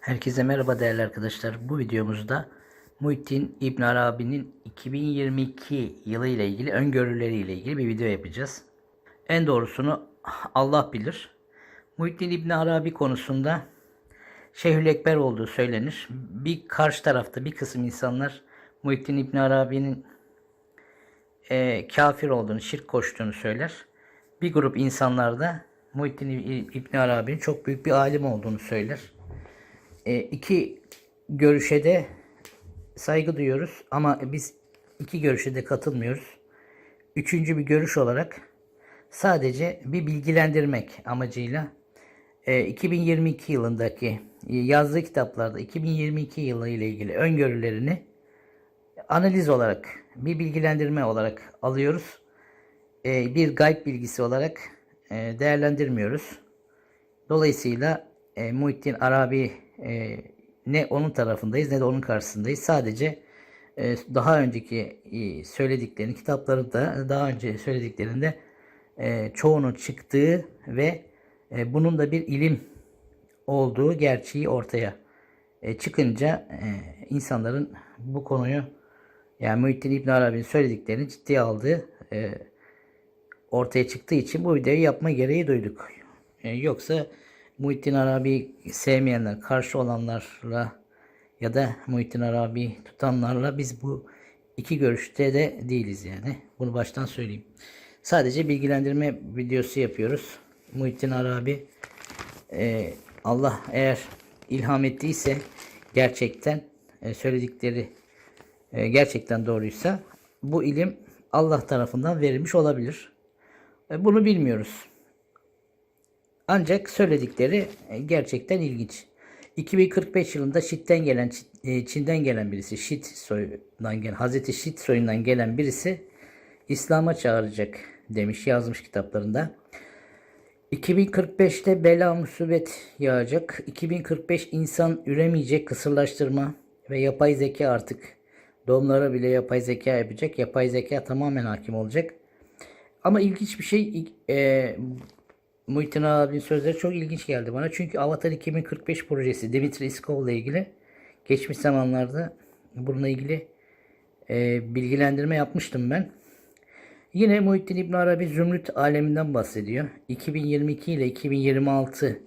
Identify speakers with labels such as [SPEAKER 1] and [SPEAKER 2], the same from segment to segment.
[SPEAKER 1] Herkese merhaba değerli arkadaşlar. Bu videomuzda Muhittin İbn Arabi'nin 2022 yılı ile ilgili öngörüleri ile ilgili bir video yapacağız. En doğrusunu Allah bilir. Muhittin İbn Arabi konusunda Şeyhü'l-Ekber olduğu söylenir. Bir karşı tarafta bir kısım insanlar Muhittin İbn Arabi'nin e, kafir olduğunu, şirk koştuğunu söyler. Bir grup insanlar da Muhittin İbn Arabi'nin çok büyük bir alim olduğunu söyler. E, iki görüşe de saygı duyuyoruz ama biz iki görüşe de katılmıyoruz. Üçüncü bir görüş olarak sadece bir bilgilendirmek amacıyla e, 2022 yılındaki e, yazdığı kitaplarda 2022 yılı ile ilgili öngörülerini analiz olarak bir bilgilendirme olarak alıyoruz. E, bir gayb bilgisi olarak değerlendirmiyoruz. Dolayısıyla Muhittin Arabi e, ne onun tarafındayız ne de onun karşısındayız. Sadece e, daha önceki e, söylediklerini kitaplarında daha önce söylediklerinde e, çoğunun çıktığı ve e, bunun da bir ilim olduğu gerçeği ortaya e, çıkınca e, insanların bu konuyu yani Muhittin İbn Arabi'nin söylediklerini ciddiye aldığı e, ortaya çıktığı için bu videoyu yapma gereği duyduk. E, yoksa Muhittin Arabi sevmeyenler, karşı olanlarla ya da Muhittin Arabi tutanlarla biz bu iki görüşte de değiliz yani. Bunu baştan söyleyeyim. Sadece bilgilendirme videosu yapıyoruz. Muhittin Arabi e, Allah eğer ilham ettiyse gerçekten e, söyledikleri e, gerçekten doğruysa bu ilim Allah tarafından verilmiş olabilir. E, bunu bilmiyoruz. Ancak söyledikleri e, gerçekten ilginç. 2045 yılında Şit'ten gelen e, Çin'den gelen birisi, Şit soyundan gelen Hazreti Şit soyundan gelen birisi İslam'a çağıracak demiş yazmış kitaplarında. 2045'te bela musibet yağacak. 2045 insan üremeyecek kısırlaştırma ve yapay zeka artık doğumlara bile yapay zeka yapacak. Yapay zeka tamamen hakim olacak. Ama ilginç bir şey e, Muhittin abinin sözleri çok ilginç geldi bana. Çünkü Avatar 2045 projesi Dimitri Iskov ile ilgili geçmiş zamanlarda bununla ilgili e, bilgilendirme yapmıştım ben. Yine Muhittin İbn Arabi Zümrüt aleminden bahsediyor. 2022 ile 2026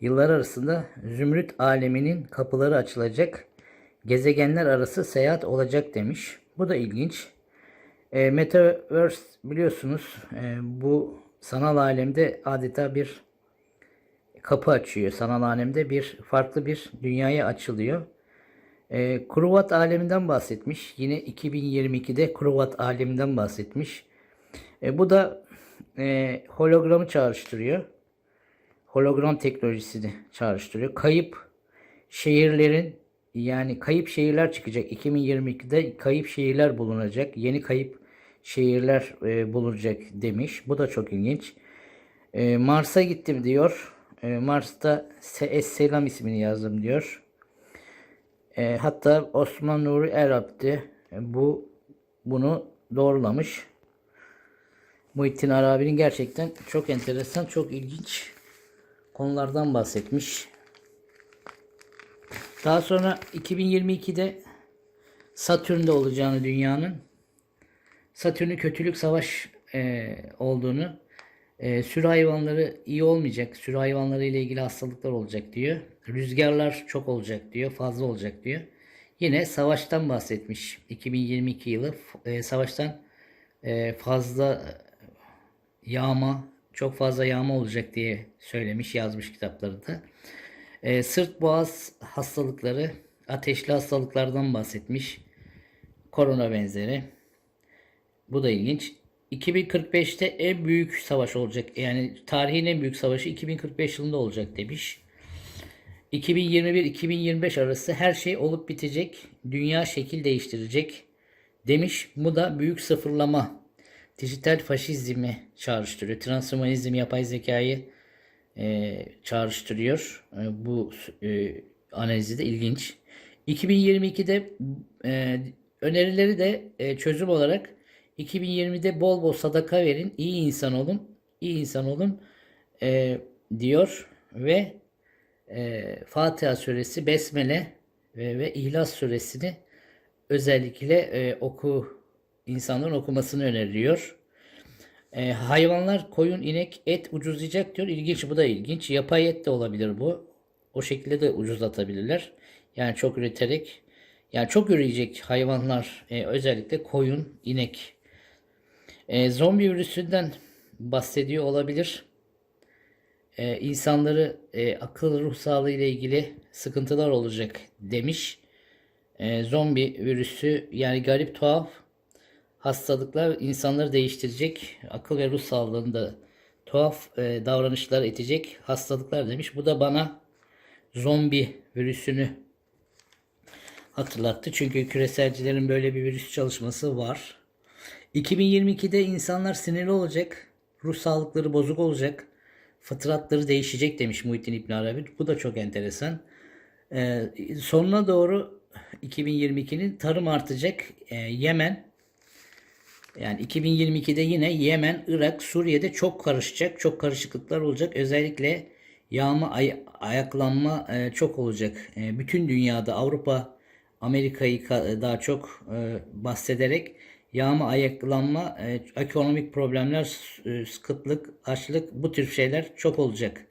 [SPEAKER 1] yıllar arasında Zümrüt aleminin kapıları açılacak. Gezegenler arası seyahat olacak demiş. Bu da ilginç. E, Metaverse biliyorsunuz e, bu sanal alemde adeta bir kapı açıyor. Sanal alemde bir farklı bir dünyaya açılıyor. E, Kruvat aleminden bahsetmiş. Yine 2022'de Kruvat aleminden bahsetmiş. E, bu da e, hologramı çağrıştırıyor. Hologram teknolojisini çağrıştırıyor. Kayıp şehirlerin yani kayıp şehirler çıkacak. 2022'de kayıp şehirler bulunacak. Yeni kayıp şehirler e, bulunacak demiş. Bu da çok ilginç. E, Mars'a gittim diyor. E, Mars'ta Es Selam ismini yazdım diyor. E, hatta Osman Nuri Erab'di. E, bu bunu doğrulamış. Muhittin Arabi'nin gerçekten çok enteresan, çok ilginç konulardan bahsetmiş. Daha sonra 2022'de Satürn'de olacağını dünyanın Satürn'ün kötülük savaş e, olduğunu e, sürü hayvanları iyi olmayacak. Sürü hayvanları ile ilgili hastalıklar olacak diyor. Rüzgarlar çok olacak diyor. Fazla olacak diyor. Yine savaştan bahsetmiş. 2022 yılı e, savaştan e, fazla yağma, çok fazla yağma olacak diye söylemiş, yazmış kitaplarında. E, sırt boğaz hastalıkları, ateşli hastalıklardan bahsetmiş. Korona benzeri. Bu da ilginç. 2045'te en büyük savaş olacak. Yani tarihin en büyük savaşı 2045 yılında olacak demiş. 2021-2025 arası her şey olup bitecek. Dünya şekil değiştirecek demiş. Bu da büyük sıfırlama. Dijital faşizmi çağrıştırıyor. Transhumanizm yapay zekayı e, çağrıştırıyor. E, bu e, analizi de ilginç. 2022'de e, önerileri de e, çözüm olarak 2020'de bol bol sadaka verin, iyi insan olun, iyi insan olun e, diyor ve e, Fatiha suresi, Besmele ve, ve İhlas suresini özellikle e, oku insanların okumasını öneriyor. E, hayvanlar koyun, inek, et ucuzlayacak diyor. İlginç bu da ilginç. Yapay et de olabilir bu. O şekilde de ucuzlatabilirler. Yani çok üreterek yani çok üreyecek hayvanlar e, özellikle koyun, inek. E, zombi virüsünden bahsediyor olabilir. E, insanları e, akıl ruh sağlığı ile ilgili sıkıntılar olacak demiş. E, zombi virüsü yani garip tuhaf hastalıklar insanları değiştirecek. Akıl ve ruh sağlığında tuhaf e, davranışlar etecek hastalıklar demiş. Bu da bana zombi virüsünü hatırlattı. Çünkü küreselcilerin böyle bir virüs çalışması var. 2022'de insanlar sinirli olacak. Ruh sağlıkları bozuk olacak. Fıtratları değişecek demiş Muhittin İbn Arabi. Bu da çok enteresan. Ee, sonuna doğru 2022'nin tarım artacak. Ee, Yemen yani 2022'de yine Yemen, Irak, Suriye'de çok karışacak. Çok karışıklıklar olacak. Özellikle yağma, ay- ayaklanma e, çok olacak. E, bütün dünyada Avrupa, Amerika'yı ka- daha çok e, bahsederek yağma, ayaklanma, e, ekonomik problemler, e, kıtlık, açlık bu tür şeyler çok olacak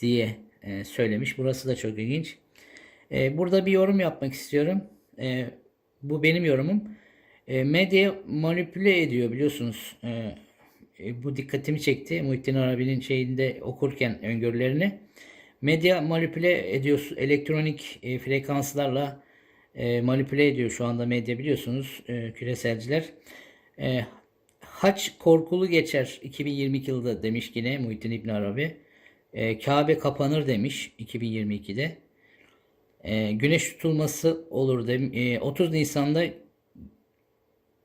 [SPEAKER 1] diye e, söylemiş. Burası da çok ilginç. E, burada bir yorum yapmak istiyorum. Bu benim yorumum. Medya manipüle ediyor biliyorsunuz. Bu dikkatimi çekti. Muhittin Arabi'nin şeyinde okurken öngörülerini. Medya manipüle ediyor. Elektronik e, frekanslarla e, manipüle ediyor şu anda medya biliyorsunuz e, küreselciler. E, haç korkulu geçer 2022 yılında demiş yine Muhittin İbn Arabi. E, Kabe kapanır demiş 2022'de. E, güneş tutulması olur dem e, 30 Nisan'da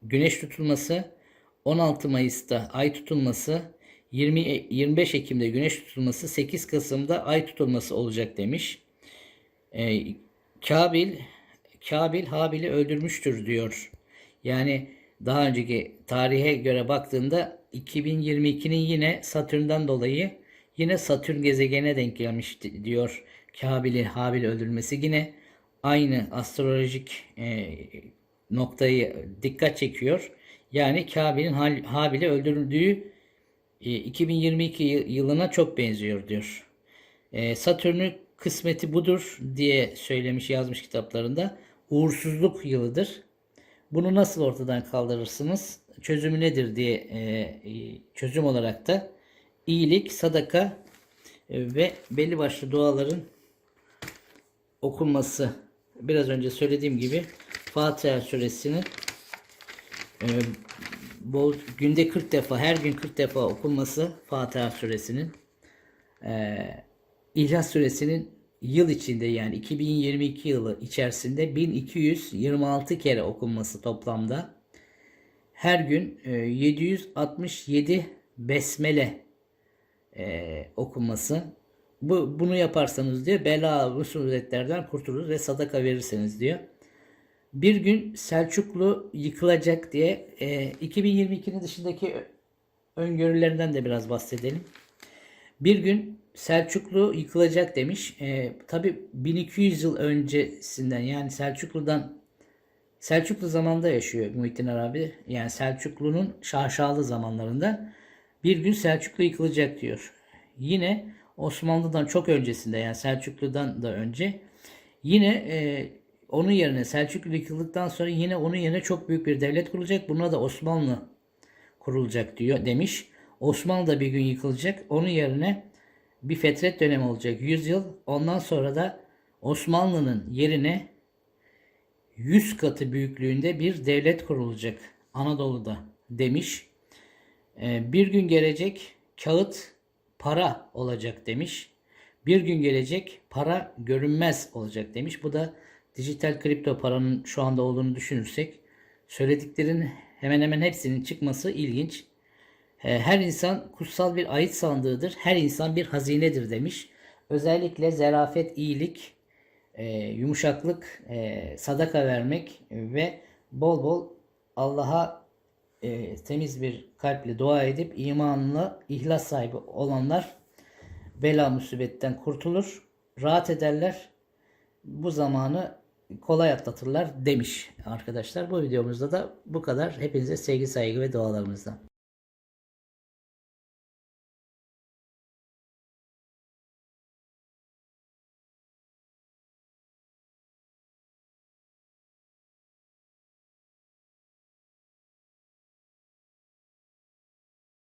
[SPEAKER 1] güneş tutulması, 16 Mayıs'ta ay tutulması, 20 E- 25 Ekim'de güneş tutulması, 8 Kasım'da ay tutulması olacak demiş. E, Kabil Kabil Habil'i öldürmüştür diyor. Yani daha önceki tarihe göre baktığında 2022'nin yine Satürn'den dolayı yine Satürn gezegene denk gelmiş di- diyor. Kabil'in Habil öldürmesi yine aynı astrolojik e, noktayı dikkat çekiyor. Yani Kabil'in Habil'i öldürüldüğü e, 2022 yı- yılına çok benziyor diyor. E, Satürn'ün kısmeti budur diye söylemiş yazmış kitaplarında. Uğursuzluk yılıdır. Bunu nasıl ortadan kaldırırsınız? Çözümü nedir diye e, e, çözüm olarak da iyilik, sadaka e, ve belli başlı duaların okunması. Biraz önce söylediğim gibi Fatiha suresini e, bol, günde 40 defa, her gün 40 defa okunması Fatiha suresinin e, İhlas suresinin yıl içinde yani 2022 yılı içerisinde 1226 kere okunması toplamda. Her gün e, 767 besmele e, okunması. Bu, bunu yaparsanız diyor bela musibetlerden kurtulur ve sadaka verirseniz diyor. Bir gün Selçuklu yıkılacak diye e, 2022'nin dışındaki ö- öngörülerinden de biraz bahsedelim. Bir gün Selçuklu yıkılacak demiş. E, Tabi 1200 yıl öncesinden yani Selçuklu'dan Selçuklu zamanında yaşıyor Muhittin Arabi. Yani Selçuklu'nun şaşalı zamanlarında bir gün Selçuklu yıkılacak diyor. Yine Osmanlı'dan çok öncesinde yani Selçuklu'dan da önce yine e, onun yerine Selçuklu yıkıldıktan sonra yine onun yerine çok büyük bir devlet kurulacak. Buna da Osmanlı kurulacak diyor demiş. Osmanlı da bir gün yıkılacak. Onun yerine bir fetret dönemi olacak 100 yıl. Ondan sonra da Osmanlı'nın yerine 100 katı büyüklüğünde bir devlet kurulacak Anadolu'da demiş. Ee, bir gün gelecek kağıt para olacak demiş. Bir gün gelecek para görünmez olacak demiş. Bu da dijital kripto paranın şu anda olduğunu düşünürsek söylediklerin hemen hemen hepsinin çıkması ilginç. E, Her insan kutsal bir ait sandığıdır. Her insan bir hazinedir demiş. Özellikle zerafet, iyilik, e, yumuşaklık, e, sadaka vermek ve bol bol Allah'a e, temiz bir kalple dua edip imanla ihlas sahibi olanlar bela musibetten kurtulur. rahat ederler. Bu zamanı kolay atlatırlar demiş arkadaşlar. Bu videomuzda da bu kadar. Hepinize sevgi, saygı ve dualarımızdan.